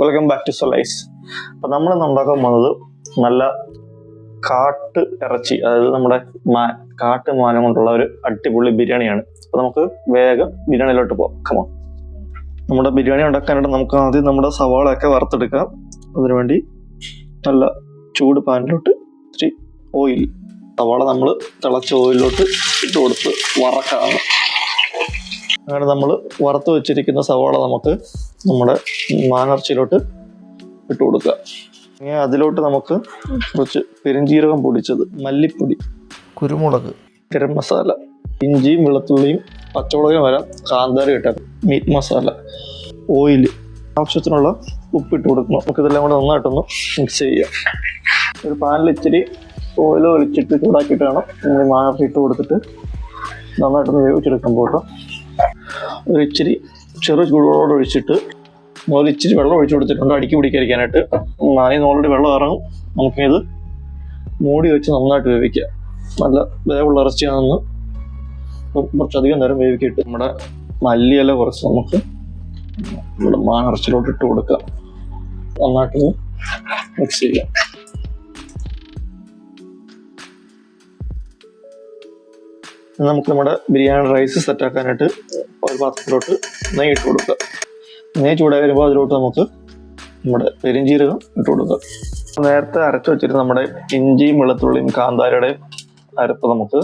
Welcome back to solace അപ്പൊ നമ്മൾ ഉണ്ടാക്കാൻ പോകുന്നത് നല്ല കാട്ട് ഇറച്ചി അതായത് നമ്മുടെ മാ കാട്ട് മാനം കൊണ്ടുള്ള ഒരു അടിപൊളി ബിരിയാണിയാണ്. അപ്പൊ നമുക്ക് വേഗം ബിരിയാണിയിലോട്ട് പോകാം കമോ നമ്മുടെ ബിരിയാണി ഉണ്ടാക്കാനായിട്ട് നമുക്ക് ആദ്യം നമ്മുടെ സവാളയൊക്കെ വറുത്തെടുക്കാം. അതിനുവേണ്ടി നല്ല ചൂട് പാനിലോട്ട് ഇച്ചിരി ഓയിൽ സവാള നമ്മൾ തിളച്ച ഓയിലിലോട്ട് ഇട്ട് കൊടുത്ത് വറക്കാണ് അങ്ങനെ നമ്മൾ വറുത്ത് വെച്ചിരിക്കുന്ന സവാള നമുക്ക് നമ്മുടെ മാങ്ങർച്ചിയിലോട്ട് ഇട്ട് കൊടുക്കുക. ഇനി അതിലോട്ട് നമുക്ക് കുറച്ച് പെരുംജീരകം പൊടിച്ചത് മല്ലിപ്പൊടി കുരുമുളക് ഗരം മസാല ഇഞ്ചിയും വെളുത്തുള്ളിയും പച്ചമുളകും വരാം. കാന്താരി ഇട്ടാൽ മീറ്റ് മസാല ഓയിൽ ആവശ്യത്തിനുള്ള ഉപ്പിട്ട് കൊടുക്കണം. നമുക്ക് ഇതെല്ലാം കൂടെ നന്നായിട്ടൊന്ന് മിക്സ് ചെയ്യാം. ഒരു പാനിൽ ഇച്ചിരി ഓയിൽ ഒഴിച്ചിട്ട് ചൂടാക്കിയിട്ട് വേണം നമ്മൾ ഇട്ട് കൊടുത്തിട്ട് നന്നായിട്ടൊന്ന് വേവിച്ചെടുക്കാൻ പോട്ടോ ഒരു ഇച്ചിരി ചെറു ചൂടോടെ ഒഴിച്ചിട്ട് മുതൽ ഇച്ചിരി വെള്ളം ഒഴിച്ചു കൊടുത്തിട്ടുണ്ട് അടുക്കി പിടിക്കാതിരിക്കാനായിട്ട് നാനേ ഓൾറെഡി വെള്ളം ഇറങ്ങും. നമുക്കിത് മൂടി വെച്ച് നന്നായിട്ട് വേവിക്കുക നല്ല വേവുള്ള ഇറച്ചിയാണെന്ന് കുറച്ചധികം നേരം വേവിക്കിട്ട് നമ്മുടെ മല്ലിയില കുറച്ച് നമുക്ക് നമ്മുടെ മാനിറച്ചിലോട്ട് ഇട്ട് കൊടുക്കുക നന്നായിട്ട് മിക്സ് ചെയ്യാം. നമുക്ക് നമ്മുടെ ബിരിയാണി റൈസ് സെറ്റാക്കാനായിട്ട് ഒരു പാത്രത്തിലോട്ട് നെയ്യ് ഇട്ട് കൊടുക്കുക. നെയ്യ് ചൂടായി വരുമ്പോൾ അതിലോട്ട് നമുക്ക് നമ്മുടെ പെരിഞ്ചീരകം ഇട്ട് കൊടുക്കുക. നേരത്തെ അരച്ചു വെച്ചിട്ട് നമ്മുടെ ഇഞ്ചിയും വെളുത്തുള്ളിയും കാന്താരയുടെയും അരപ്പ് നമുക്ക്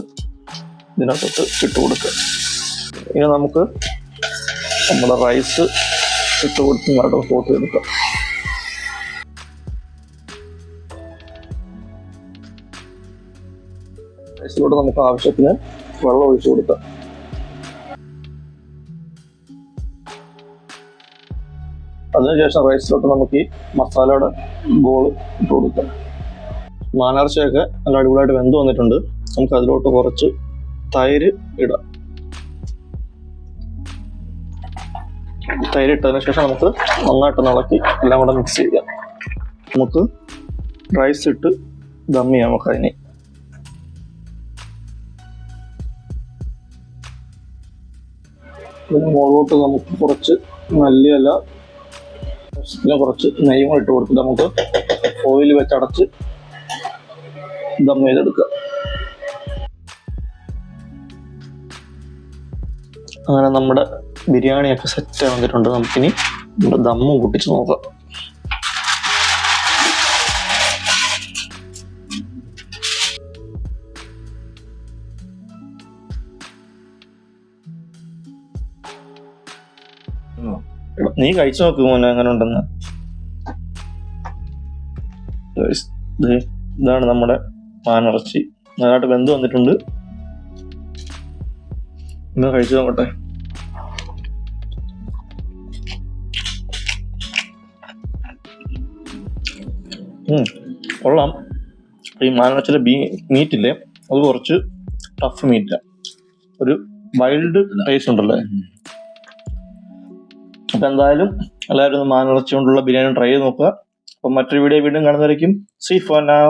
ഇതിനകത്തോട്ട് ഇട്ട് കൊടുക്കുക. ഇനി നമുക്ക് നമ്മുടെ റൈസ് ഇട്ട് കൊടുത്ത് നമ്മുടെ പോത്ത് എടുക്കുക റൈസിലോട്ട് നമുക്ക് ആവശ്യത്തിന് വെള്ളം ഒഴിച്ചു കൊടുക്കാം. അതിനുശേഷം റൈസിലോട്ട് നമുക്ക് ഈ മസാലയുടെ ബോൾ ഇട്ട് കൊടുക്കാം. മാനാർച്ചയൊക്കെ നല്ല അടിപൊളിയായിട്ട് വെന്ത് വന്നിട്ടുണ്ട്. നമുക്ക് അതിലോട്ട് കുറച്ച് തൈര് ഇടാം. തൈര് ഇട്ടതിന് ശേഷം നമുക്ക് നന്നായിട്ട് ഇളക്കി എല്ലാം കൂടെ മിക്സ് ചെയ്യാം. നമുക്ക് റൈസ് ഇട്ട് ദം ചെയ്യാം നമുക്ക് അതിന് പിന്നെ മുകളിലോട്ട് നമുക്ക് കുറച്ച് മല്ലിയല്ല പിന്നെ കുറച്ച് നെയ്യും ഇട്ട് കൊടുത്തിട്ട് നമുക്ക് ഓയിൽ വെച്ചടച്ച് ദം ചെയ്തെടുക്കുക അങ്ങനെ നമ്മുടെ ബിരിയാണിയൊക്കെ സെറ്റ് വന്നിട്ടുണ്ട്. നമുക്കിനി നമ്മുടെ ദമ്മും പൊട്ടിച്ച് നോക്കാം. നീ കഴിച്ചു നോക്ക് മോനെ അങ്ങനെ ഉണ്ടെന്ന് ഇതാണ് നമ്മുടെ മാനിറച്ചി നന്നായിട്ട് വെന്ത് വന്നിട്ടുണ്ട്. ഇന്ന് കഴിച്ചു നോക്കട്ടെ. കൊള്ളാം. ഈ മാനിറച്ചിലെ ബീ മീറ്റില്ലേ അത് കുറച്ച് ടഫ് മീറ്റാണ് ഒരു വൈൽഡ് ടേസ്റ്റ് ഉണ്ടല്ലേ? അപ്പൊ എന്തായാലും എല്ലാവരും ഒന്ന് മാനിറച്ചുകൊണ്ടുള്ള ബിരിയാണി ട്രൈ ചെയ്ത് നോക്കുക. അപ്പൊ മറ്റൊരു വീഡിയോ വീണ്ടും കാണുന്നതായിരിക്കും സീ ഫോർ now.